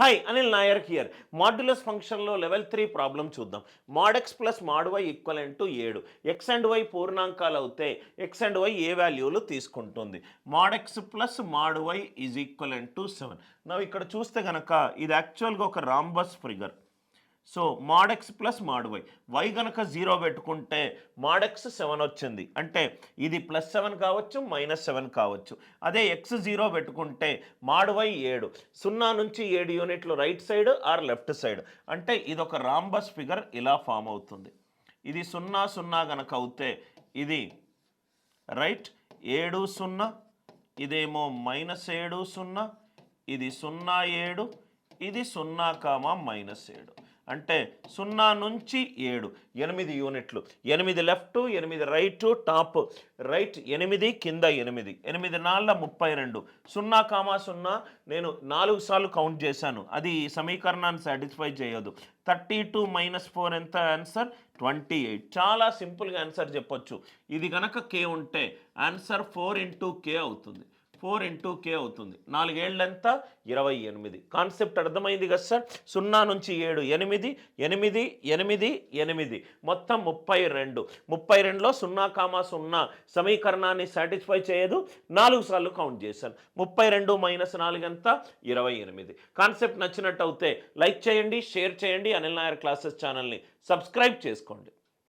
Hi Anil Nair here modulus ఫంక్షన్లో level three problem చూద్దాం. Mod x plus mod y equal to ఏడు. X and y పూర్ణాంకాలు అవుతే x and y ఏ వాల్యూలు తీసుకుంటుంది. Mod x plus mod y is equal to seven నా ఇక్కడ చూస్తే కనుక ఇది యాక్చువల్గా ఒక rhombus figure so mod x plus mod y y గనక జీరో పెట్టుకుంటే మాడ్ ఎక్స్ సెవెన్ వచ్చింది. అంటే ఇది ప్లస్ సెవెన్ కావచ్చు మైనస్ సెవెన్ కావచ్చు. అదే ఎక్స్ జీరో పెట్టుకుంటే మాడ్ వై ఏడు. సున్నా నుంచి ఏడు యూనిట్లు right side or left side అంటే ఇది ఒక రాంబస్ ఫిగర్ ఇలా ఫామ్ అవుతుంది. ఇది సున్నా సున్నా కనుక అవుతే ఇది రైట్ ఏడు సున్నా ఇదేమో మైనస్ ఏడు సున్నా ఇది సున్నా ఏడు ఇది సున్నా కామా మైనస్ ఏడు. అంటే సున్నా నుంచి ఏడు ఎనిమిది యూనిట్లు. ఎనిమిది లెఫ్ట్ ఎనిమిది రైట్ టాప్. రైట్ ఎనిమిది కింద ఎనిమిది. ఎనిమిది నాళ్ళ ముప్పై రెండు. సున్నా కామా సున్నా నేను నాలుగు సార్లు కౌంట్ చేశాను. అది సమీకరణాన్ని సాటిస్ఫై చేయదు థర్టీ టూ మైనస్ ఫోర్ ఎంత ఆన్సర్? Twenty eight. చాలా సింపుల్గా ఆన్సర్ చెప్పొచ్చు. ఇది కనుక కే ఉంటే ఆన్సర్ ఫోర్ ఇంటూ కే అవుతుంది. ఫోర్ ఇంటూ కే అవుతుంది. నాలుగేళ్ళంతా ఇరవై ఎనిమిది. కాన్సెప్ట్ అర్థమైంది కదా సార్? సున్నా నుంచి ఏడు ఎనిమిది ఎనిమిది ఎనిమిది ఎనిమిది. మొత్తం ముప్పై రెండు. ముప్పై రెండులో సున్నా కామా సున్నా. సమీకరణాన్ని సాటిస్ఫై చేయదు. నాలుగు సార్లు కౌంట్ చేశాను. ముప్పై రెండు మైనస్ నాలుగంత ఇరవై ఎనిమిది. కాన్సెప్ట్ నచ్చినట్టు అయితే లైక్ చేయండి షేర్ చేయండి. అనిల్ నాయర్ క్లాసెస్ ఛానల్ని సబ్స్క్రైబ్ చేసుకోండి.